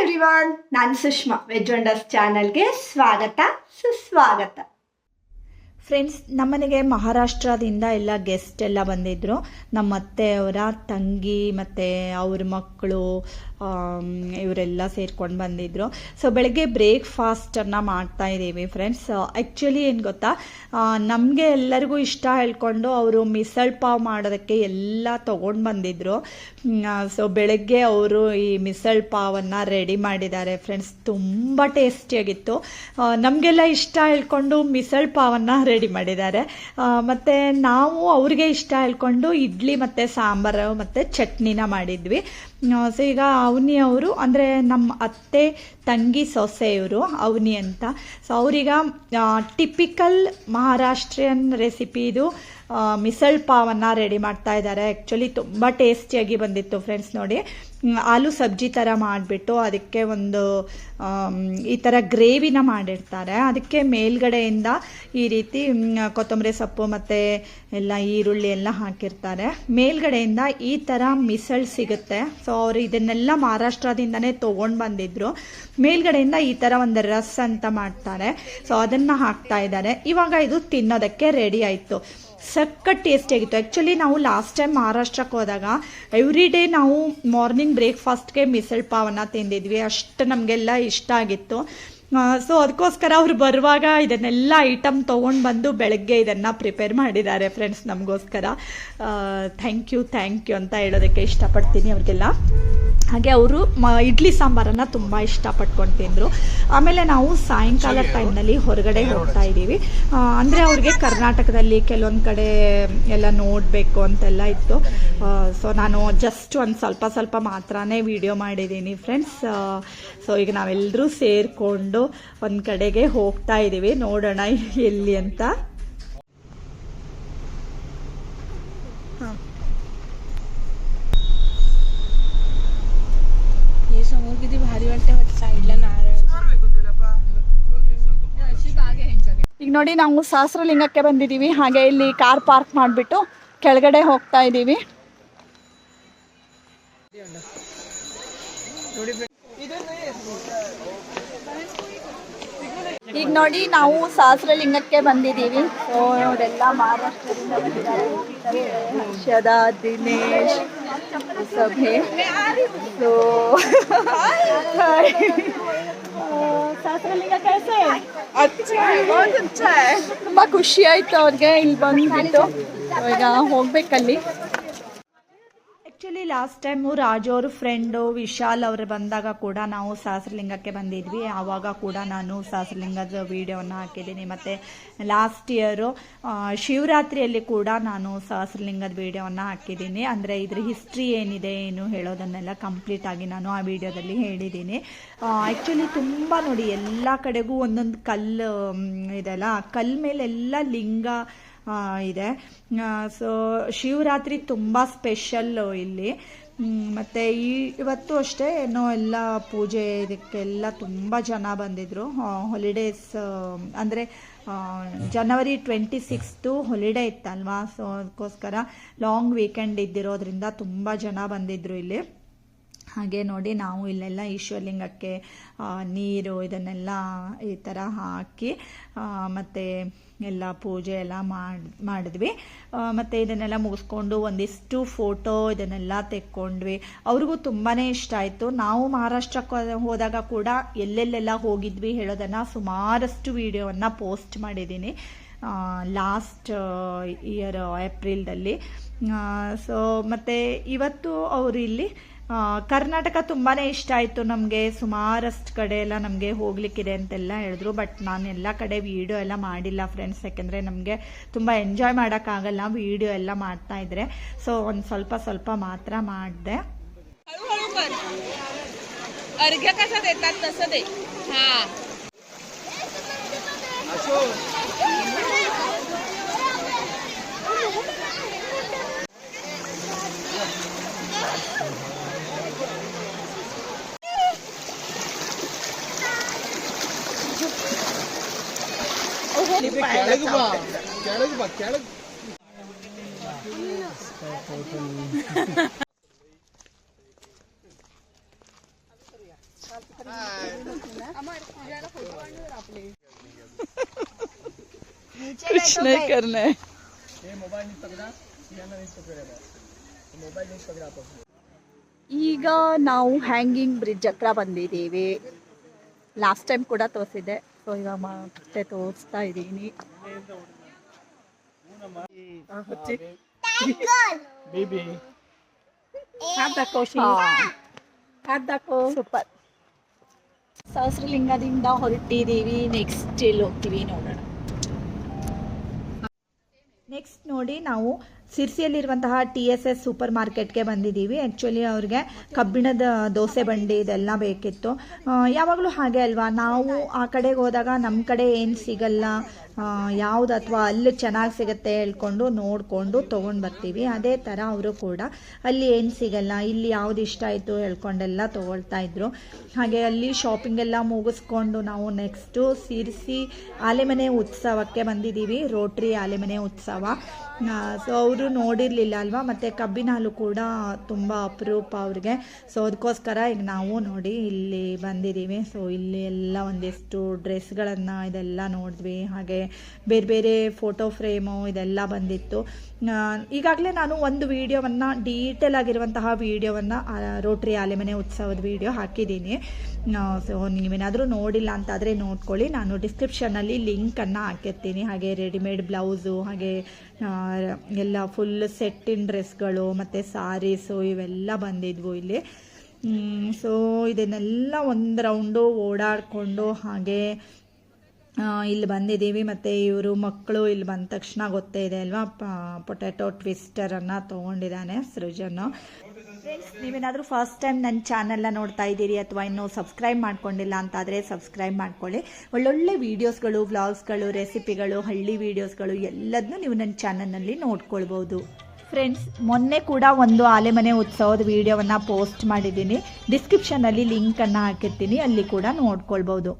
Everyone ನಾನು Sushma. Veg wonders ಚಾನಲ್ಗೆ ಸ್ವಾಗತ, ಸುಸ್ವಾಗತ. ಫ್ರೆಂಡ್ಸ್ ನಮ್ಮನೆಗೆ ಮಹಾರಾಷ್ಟ್ರದಿಂದ ಎಲ್ಲ ಗೆಸ್ಟ್ ಎಲ್ಲ ಬಂದಿದ್ರು. ನಮ್ಮ ಅತ್ತೆಯವರ ತಂಗಿ, ಮತ್ತು ಅವ್ರ ಮಕ್ಕಳು ಇವರೆಲ್ಲ ಸೇರ್ಕೊಂಡು ಬಂದಿದ್ರು. ಸೊ ಬೆಳಗ್ಗೆ ಬ್ರೇಕ್ಫಾಸ್ಟನ್ನು ಮಾಡ್ತಾ ಇದ್ದೀವಿ ಫ್ರೆಂಡ್ಸ್ ಆ್ಯಕ್ಚುಲಿ ಏನು ಗೊತ್ತಾ? ನಮಗೆ ಎಲ್ಲರಿಗೂ ಇಷ್ಟ ಹೇಳ್ಕೊಂಡು ಅವರು ಮಿಸಲ್ ಪಾವ್ ಮಾಡೋದಕ್ಕೆ ಎಲ್ಲ ತೊಗೊಂಡು ಬಂದಿದ್ರು. ಸೊ ಬೆಳಗ್ಗೆ ಅವರು ಈ ಮಿಸಲ್ ಪಾವನ್ನು ರೆಡಿ ಮಾಡಿದ್ದಾರೆ ಫ್ರೆಂಡ್ಸ್ ತುಂಬ ಟೇಸ್ಟಿಯಾಗಿತ್ತು ನಮಗೆಲ್ಲ ಇಷ್ಟ ಹೇಳ್ಕೊಂಡು ಮಿಸಲ್ ಪಾವನ್ನು ರೆಡಿ ಮಾಡಿದ್ದಾರೆ. ಮತ್ತು ನಾವು ಅವ್ರಿಗೆ ಇಷ್ಟ ಹೇಳ್ಕೊಂಡು ಇಡ್ಲಿ ಮತ್ತು ಸಾಂಬಾರು ಮತ್ತು ಚಟ್ನಿನ ಮಾಡಿದ್ವಿ. ಸೊ ಈಗ ಅವನಿ ಅವರು ಅಂದರೆ ನಮ್ಮ ಅತ್ತೆ ತಂಗಿ ಸೊಸೆ ಇವರು ಅವನಿ ಅಂತ. ಸೊ ಅವ್ರಿಗ ಟಿಪಿಕಲ್ ಮಹಾರಾಷ್ಟ್ರಿಯನ್ ರೆಸಿಪಿ ಇದು ಮಿಸಲ್ ಪಾವನ್ನು ರೆಡಿ ಮಾಡ್ತಾ ಇದ್ದಾರೆ ಆ್ಯಕ್ಚುಲಿ ತುಂಬ ಟೇಸ್ಟಿಯಾಗಿ ಬಂದಿತ್ತು ಫ್ರೆಂಡ್ಸ್ ನೋಡಿ. ಆಲೂ ಸಬ್ಜಿ ಥರ ಮಾಡಿಬಿಟ್ಟು ಅದಕ್ಕೆ ಒಂದು ಈ ಥರ ಗ್ರೇವಿನ ಮಾಡಿರ್ತಾರೆ. ಅದಕ್ಕೆ ಮೇಲ್ಗಡೆಯಿಂದ ಈ ರೀತಿ ಕೊತ್ತಂಬರಿ ಸೊಪ್ಪು ಮತ್ತು ಎಲ್ಲ ಈರುಳ್ಳಿ ಎಲ್ಲ ಹಾಕಿರ್ತಾರೆ. ಮೇಲ್ಗಡೆಯಿಂದ ಈ ಥರ ಮಿಸಲ್ ಸಿಗುತ್ತೆ. ಸೊ ಅವರು ಇದನ್ನೆಲ್ಲ ಮಹಾರಾಷ್ಟ್ರದಿಂದನೇ ತೊಗೊಂಡು ಬಂದಿದ್ರು. ಮೇಲ್ಗಡೆಯಿಂದ ಈ ಥರ ಒಂದು ರಸ್ ಅಂತ ಮಾಡ್ತಾರೆ. ಸೊ ಅದನ್ನು ಹಾಕ್ತಾ ಇದ್ದಾರೆ. ಇವಾಗ ಇದು ತಿನ್ನೋದಕ್ಕೆ ರೆಡಿ ಆಯಿತು. ಸಖತ್ ಟೇಸ್ಟಿಯಾಗಿತ್ತು ಆ್ಯಕ್ಚುಲಿ ನಾವು ಲಾಸ್ಟ್ ಟೈಮ್ ಮಹಾರಾಷ್ಟ್ರಕ್ಕೆ ಹೋದಾಗ ಎವ್ರಿ ಡೇ ನಾವು ಮಾರ್ನಿಂಗ್ ಬ್ರೇಕ್ಫಾಸ್ಟ್ಗೆ ಮಿಸಲ್ ಪಾವನ್ನ ತಿಂದಿದ್ವಿ. ಅಷ್ಟು ನಮಗೆಲ್ಲ ಇಷ್ಟ ಆಗಿತ್ತು. ಸೊ ಅದಕ್ಕೋಸ್ಕರ ಅವ್ರು ಬರುವಾಗ ಇದನ್ನೆಲ್ಲ ಐಟಮ್ ತೊಗೊಂಡು ಬಂದು ಬೆಳಗ್ಗೆ ಇದನ್ನು ಪ್ರಿಪೇರ್ ಮಾಡಿದ್ದಾರೆ ಫ್ರೆಂಡ್ಸ್ ನಮಗೋಸ್ಕರ. ಥ್ಯಾಂಕ್ ಯು ಥ್ಯಾಂಕ್ ಯು ಅಂತ ಹೇಳೋದಕ್ಕೆ ಇಷ್ಟಪಡ್ತೀನಿ ಅವ್ರಿಗೆಲ್ಲ. ಹಾಗೆ ಅವರು ಮ ಇಡ್ಲಿ ಸಾಂಬಾರನ್ನು ತುಂಬ ಇಷ್ಟಪಟ್ಕೊಂಡು ತಿಂದರು. ಆಮೇಲೆ ನಾವು ಸಾಯಂಕಾಲ ಟೈಮ್ನಲ್ಲಿ ಹೊರಗಡೆ ಹೋಗ್ತಾ ಇದ್ದೀವಿ. ಅಂದರೆ ಅವ್ರಿಗೆ ಕರ್ನಾಟಕದಲ್ಲಿ ಕೆಲವೊಂದು ಕಡೆ ಎಲ್ಲ ನೋಡಬೇಕು ಅಂತೆಲ್ಲ ಇತ್ತು. ಸೊ ನಾನು ಜಸ್ಟ್ ಒಂದು ಸ್ವಲ್ಪ ಸ್ವಲ್ಪ ಮಾತ್ರನೇ ವಿಡಿಯೋ ಮಾಡಿದ್ದೀನಿ ಫ್ರೆಂಡ್ಸ್ ಸೊ ಈಗ ನಾವೆಲ್ಲರೂ ಸೇರಿಕೊಂಡು ಒಂದು ಕಡೆಗೆ ಹೋಗ್ತಾ ಇದ್ದೀವಿ. ನೋಡೋಣ ಎಲ್ಲಿ ಅಂತ. ಈಗ ನೋಡಿ ನಾವು ಸಹಸ್ರಲಿಂಗಕ್ಕೆ ಬಂದಿದ್ದೀವಿ. ಹಾಗೆ ಇಲ್ಲಿ ಕಾರ್ ಪಾರ್ಕ್ ಮಾಡಿಬಿಟ್ಟು ಕೆಳಗಡೆ ಹೋಗ್ತಾ ಇದ್ದೀವಿ. ಈಗ ನೋಡಿ ನಾವು ಸಹಸ್ರಲಿಂಗಕ್ಕೆ ಬಂದಿದ್ದೀವಿ. ಸೊ ಮಹಾರಾಷ್ಟ್ರದಿಂದ ಬಂದಿದ್ದಾರೆ. ಹರ್ಷದ ದಿನೇಶ್ ಸಭೆ ಸೊ ಸಹಸ್ರಲಿಂಗ ಕೈಸೆ ತುಂಬಾ ಖುಷಿ ಆಯ್ತು ಅವ್ರಿಗೆ ಇಲ್ಲಿ ಬಂದ್ಬಿಟ್ಟು ಈಗ ಹೋಗ್ಬೇಕಲ್ಲಿ ಆ್ಯಕ್ಚುಲಿ ಲಾಸ್ಟ್ ಟೈಮು ರಾಜು ಅವ್ರ ಫ್ರೆಂಡು ವಿಶಾಲ್ ಅವರು ಬಂದಾಗ ಕೂಡ ನಾವು ಸಹಸ್ರಲಿಂಗಕ್ಕೆ ಬಂದಿದ್ವಿ. ಆವಾಗ ಕೂಡ ನಾನು ಸಹಸ್ರಲಿಂಗದ ವಿಡಿಯೋನ ಹಾಕಿದ್ದೀನಿ. ಮತ್ತು ಲಾಸ್ಟ್ ಇಯರು ಶಿವರಾತ್ರಿಯಲ್ಲಿ ಕೂಡ ನಾನು ಸಹಸ್ರಲಿಂಗದ ವಿಡಿಯೋನ ಹಾಕಿದ್ದೀನಿ. ಅಂದರೆ ಇದ್ರ ಹಿಸ್ಟ್ರಿ ಏನಿದೆ, ಏನು ಹೇಳೋದನ್ನೆಲ್ಲ ಕಂಪ್ಲೀಟಾಗಿ ನಾನು ಆ ವಿಡಿಯೋದಲ್ಲಿ ಹೇಳಿದ್ದೀನಿ. ಆ್ಯಕ್ಚುಲಿ ತುಂಬ ನೋಡಿ, ಎಲ್ಲ ಕಡೆಗೂ ಒಂದೊಂದು ಕಲ್ಲು ಇದೆಲ್ಲ, ಕಲ್ಲು ಮೇಲೆಲ್ಲ ಲಿಂಗ ಇದೆ. ಸೊ ಶಿವರಾತ್ರಿ ತುಂಬ ಸ್ಪೆಷಲ್ಲು ಇಲ್ಲಿ. ಮತ್ತು ಇವತ್ತು ಅಷ್ಟೇ ಏನೋ ಎಲ್ಲ ಪೂಜೆ ಇದಕ್ಕೆಲ್ಲ ತುಂಬ ಜನ ಬಂದಿದ್ದರು ಹಾಲಿಡೇಸ್ ಅಂದರೆ ಜನವರಿ ಟ್ವೆಂಟಿ ಸಿಕ್ಸ್ತು ಹಾಲಿಡೇ ಇತ್ತಲ್ವಾ? ಸೊ ಅದಕ್ಕೋಸ್ಕರ ಲಾಂಗ್ ವೀಕೆಂಡ್ ಇದ್ದಿರೋದ್ರಿಂದ ತುಂಬ ಜನ ಬಂದಿದ್ದರು ಇಲ್ಲಿ. ಹಾಗೆ ನೋಡಿ ನಾವು ಇಲ್ಲೆಲ್ಲ ಈಶ್ವರಲಿಂಗಕ್ಕೆ ನೀರು ಇದನ್ನೆಲ್ಲ ಈ ಥರ ಹಾಕಿ ಮತ್ತು ಎಲ್ಲ ಪೂಜೆ ಎಲ್ಲ ಮಾಡಿ, ಮಾಡಿದ್ವಿ. ಮತ್ತು ಇದನ್ನೆಲ್ಲ ಮುಗಿಸ್ಕೊಂಡು ಒಂದಿಷ್ಟು ಫೋಟೋ ಇದನ್ನೆಲ್ಲ ತೆಕ್ಕೊಂಡ್ವಿ. ಅವ್ರಿಗೂ ತುಂಬಾ ಇಷ್ಟ ಆಯಿತು. ನಾವು ಮಹಾರಾಷ್ಟ್ರಕ್ಕೆ ಹೋದಾಗ ಕೂಡ ಎಲ್ಲೆಲ್ಲೆಲ್ಲ ಹೋಗಿದ್ವಿ ಹೇಳೋದನ್ನು. ಸುಮಾರಷ್ಟು ವಿಡಿಯೋವನ್ನು ಪೋಸ್ಟ್ ಮಾಡಿದ್ದೀನಿ ಲಾಸ್ಟ್ ಇಯರ್ ಏಪ್ರಿಲ್ದಲ್ಲಿ ಸೊ ಮತ್ತು ಇವತ್ತು ಅವರು ಇಲ್ಲಿ ಕರ್ನಾಟಕ ತುಂಬಾ ಇಷ್ಟ ಆಯಿತು ನಮಗೆ ಸುಮಾರಷ್ಟು ಕಡೆ ಎಲ್ಲ ನಮಗೆ ಹೋಗ್ಲಿಕ್ಕಿದೆ ಅಂತೆಲ್ಲ ಹೇಳಿದ್ರು ಬಟ್ ನಾನು ಎಲ್ಲ ಕಡೆ ವೀಡಿಯೋ ಎಲ್ಲ ಮಾಡಿಲ್ಲ ಫ್ರೆಂಡ್ಸ್ ಯಾಕೆಂದರೆ ನಮಗೆ ತುಂಬ ಎಂಜಾಯ್ ಮಾಡೋಕ್ಕಾಗಲ್ಲ ವೀಡಿಯೋ ಎಲ್ಲ ಮಾಡ್ತಾ ಇದ್ರೆ ಸೊ ಒಂದು ಸ್ವಲ್ಪ ಸ್ವಲ್ಪ ಮಾತ್ರ ಮಾಡಿದೆ हळूहळू कर अर्घ्य कसं देतात तसं दे हा ಕೆಳಗೆ ಬಾ ಕೆಳಗೆ ಬಾ ಕೆಳಗೆ कुछ नहीं करना है ಈಗ ನಾವು ಹ್ಯಾಂಗಿಂಗ್ ಬ್ರಿಡ್ಜ್ ಹತ್ರ ಬಂದಿದ್ದೀವಿ ಲಾಸ್ಟ್ ಟೈಮ್ ಕೂಡ ತೋರಿಸಿದ್ದೆ ಸೊ ಇವಾಗ ಮತ್ತೆ ತೋರಿಸ್ತಾ ಇದ್ದೀನಿ ಸೂಪರ್ ಸಹಸ್ರಲಿಂಗದಿಂದ ಹೊರಟಿದೀವಿ ನೆಕ್ಸ್ಟ್ ಎಲ್ಲಿ ಹೋಗ್ತೀವಿ ನೋಡೋಣ. ನೆಕ್ಸ್ಟ್ ನೋಡಿ ನಾವು ಸಿರ್ಸಿಯಲ್ಲಿರುವಂತಹ ಟಿ ಎಸ್ ಎಸ್ ಸೂಪರ್ ಮಾರ್ಕೆಟ್ಗೆ ಬಂದಿದ್ದೀವಿ. ಆ್ಯಕ್ಚುಲಿ ಅವ್ರಿಗೆ ಕಬ್ಬಿಣದ ದೋಸೆ ಬಂಡಿ ಇದೆಲ್ಲ ಬೇಕಿತ್ತು. ಯಾವಾಗಲೂ ಹಾಗೆ ಅಲ್ವಾ? ನಾವು ಆ ಕಡೆಗೆ ಹೋದಾಗ ನಮ್ಮ ಕಡೆ ಏನು ಸಿಗಲ್ಲ. ಯಾವುದು ಅಥವಾ ಅಲ್ಲಿ ಚೆನ್ನಾಗಿ ಸಿಗುತ್ತೆ ಹೇಳ್ಕೊಂಡು ನೋಡಿಕೊಂಡು ತೊಗೊಂಡು ಬರ್ತೀವಿ. ಅದೇ ಥರ ಅವರು ಕೂಡ ಅಲ್ಲಿ ಏನು ಸಿಗಲ್ಲ, ಇಲ್ಲಿ ಯಾವ್ದು ಇಷ್ಟ ಆಯಿತು ಹೇಳ್ಕೊಂಡೆಲ್ಲ ತೊಗೊಳ್ತಾ ಇದ್ರು. ಹಾಗೆ ಅಲ್ಲಿ ಶಾಪಿಂಗ್ ಎಲ್ಲ ಮುಗಿಸ್ಕೊಂಡು ನಾವು ನೆಕ್ಸ್ಟು ಸಿರಿಸಿ ಆಲೆಮನೆ ಉತ್ಸವಕ್ಕೆ ಬಂದಿದ್ದೀವಿ. ರೋಟ್ರಿ ಆಲೆಮನೆ ಉತ್ಸವ. ಸೊ ಅವರು ನೋಡಿರಲಿಲ್ಲ ಅಲ್ವಾ? ಮತ್ತು ಕಬ್ಬಿನ ಹಾಲು ಕೂಡ ತುಂಬ ಅಪರೂಪ ಅವ್ರಿಗೆ. ಸೊ ಅದಕ್ಕೋಸ್ಕರ ಈಗ ನಾವು ನೋಡಿ ಇಲ್ಲಿ ಬಂದಿದ್ದೀವಿ. ಸೊ ಇಲ್ಲಿ ಎಲ್ಲ ಒಂದಿಷ್ಟು ಡ್ರೆಸ್ಗಳನ್ನು ಇದೆಲ್ಲ ನೋಡಿದ್ವಿ. ಹಾಗೆ ಬೇರೆ ಬೇರೆ ಫೋಟೋ ಫ್ರೇಮು ಇದೆಲ್ಲ ಬಂದಿತ್ತು. ಈಗಾಗಲೇ ನಾನು ಒಂದು ವೀಡಿಯೋವನ್ನು ಡೀಟೇಲ್ ಆಗಿರುವಂತಹ ವೀಡಿಯೋವನ್ನು ರೋಟ್ರಿ ಆಲೆಮನೆ ಉತ್ಸವದ ವೀಡಿಯೋ ಹಾಕಿದ್ದೀನಿ. ಸೊ ನೀವೇನಾದರೂ ನೋಡಿಲ್ಲ ಅಂತಾದರೆ ನೋಡ್ಕೊಳ್ಳಿ. ನಾನು ಡಿಸ್ಕ್ರಿಪ್ಷನಲ್ಲಿ ಲಿಂಕನ್ನು ಹಾಕಿರ್ತೀನಿ. ಹಾಗೆ ರೆಡಿಮೇಡ್ ಬ್ಲೌಸು, ಹಾಗೆ ಎಲ್ಲ ಫುಲ್ ಸೆಟ್ಟಿನ ಡ್ರೆಸ್ಗಳು ಮತ್ತು ಸಾರೀಸು ಇವೆಲ್ಲ ಬಂದಿದ್ವು ಇಲ್ಲಿ. ಸೊ ಇದನ್ನೆಲ್ಲ ಒಂದು ರೌಂಡು ಓಡಾಡಿಕೊಂಡು ಹಾಗೆ ಇಲ್ಲಿ ಬಂದಿದ್ದೀವಿ. ಮತ್ತು ಇವರು ಮಕ್ಕಳು ಇಲ್ಲಿ ಬಂದ ತಕ್ಷಣ ಗೊತ್ತೇ ಇದೆ ಅಲ್ವಾ? ಪೊಟ್ಯಾಟೊ ಟ್ವಿಸ್ಟರನ್ನು ತೊಗೊಂಡಿದ್ದಾನೆ ಸೃಜನ್ನು. ಫ್ರೆಂಡ್ಸ್ ನೀವೇನಾದರೂ ಫಸ್ಟ್ ಟೈಮ್ ನನ್ನ ಚಾನಲ್ನ ನೋಡ್ತಾ ಇದ್ದೀರಿ ಅಥವಾ ಇನ್ನೂ ಸಬ್ಸ್ಕ್ರೈಬ್ ಮಾಡ್ಕೊಂಡಿಲ್ಲ ಅಂತಾದರೆ ಸಬ್ಸ್ಕ್ರೈಬ್ ಮಾಡ್ಕೊಳ್ಳಿ. ಒಳ್ಳೊಳ್ಳೆ ವೀಡಿಯೋಸ್ಗಳು ವ್ಲಾಗ್ಸ್ಗಳು ರೆಸಿಪಿಗಳು ಹಳ್ಳಿ ವೀಡಿಯೋಸ್ಗಳು ಎಲ್ಲದನ್ನೂ ನೀವು ನನ್ನ ಚಾನಲ್ನಲ್ಲಿ ನೋಡ್ಕೊಳ್ಬೋದು. ಫ್ರೆಂಡ್ಸ್ ಮೊನ್ನೆ ಕೂಡ ಒಂದು ಆಲೆಮನೆ ಉತ್ಸವದ ವೀಡಿಯೋವನ್ನು ಪೋಸ್ಟ್ ಮಾಡಿದ್ದೀನಿ. ಡಿಸ್ಕ್ರಿಪ್ಷನಲ್ಲಿ ಲಿಂಕನ್ನು ಹಾಕಿರ್ತೀನಿ, ಅಲ್ಲಿ ಕೂಡ ನೋಡ್ಕೊಳ್ಬೋದು.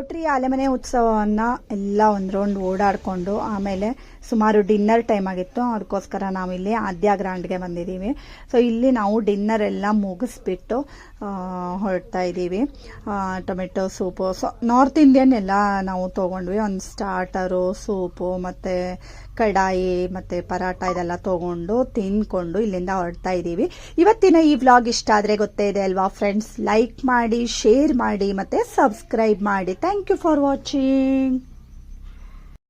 ರೋಟ್ರಿ ಆಲೆಮನೆ ಉತ್ಸವವನ್ನು ಎಲ್ಲ ಒಂದು ರೌಂಡ್ ಓಡಾಡಿಕೊಂಡು ಆಮೇಲೆ ಸುಮಾರು ಡಿನ್ನರ್ ಟೈಮ್ ಆಗಿತ್ತು. ಅದಕ್ಕೋಸ್ಕರ ನಾವಿಲ್ಲಿ ಆದ್ಯ ಗ್ರ್ಯಾಂಡ್ಗೆ ಬಂದಿದ್ದೀವಿ. ಸೊ ಇಲ್ಲಿ ನಾವು ಡಿನ್ನರ್ ಎಲ್ಲ ಮುಗಿಸ್ಬಿಟ್ಟು ಹೊರಡ್ತಾ ಇದ್ದೀವಿ. Tomato soup. So north Indian ಎಲ್ಲ ನಾವು ತೊಗೊಂಡ್ವಿ. ಒಂದು ಸ್ಟಾರ್ಟರು, ಸೂಪು, ಮತ್ತು ಕಡಾಯಿ, ಮತ್ತು ಪರಾಟ ಇದೆಲ್ಲ ತೊಗೊಂಡು ತಿನ್ಕೊಂಡು ಇಲ್ಲಿಂದ ಹೊರಡ್ತಾ ಇದ್ದೀವಿ. ಇವತ್ತಿನ ಈ ವ್ಲಾಗ್ ಇಷ್ಟ ಆದರೆ ಗೊತ್ತೇ ಇದೆ ಅಲ್ವಾ ಫ್ರೆಂಡ್ಸ್? ಲೈಕ್ ಮಾಡಿ, ಶೇರ್ ಮಾಡಿ, ಮತ್ತು ಸಬ್ಸ್ಕ್ರೈಬ್ ಮಾಡಿ. Thank you for watching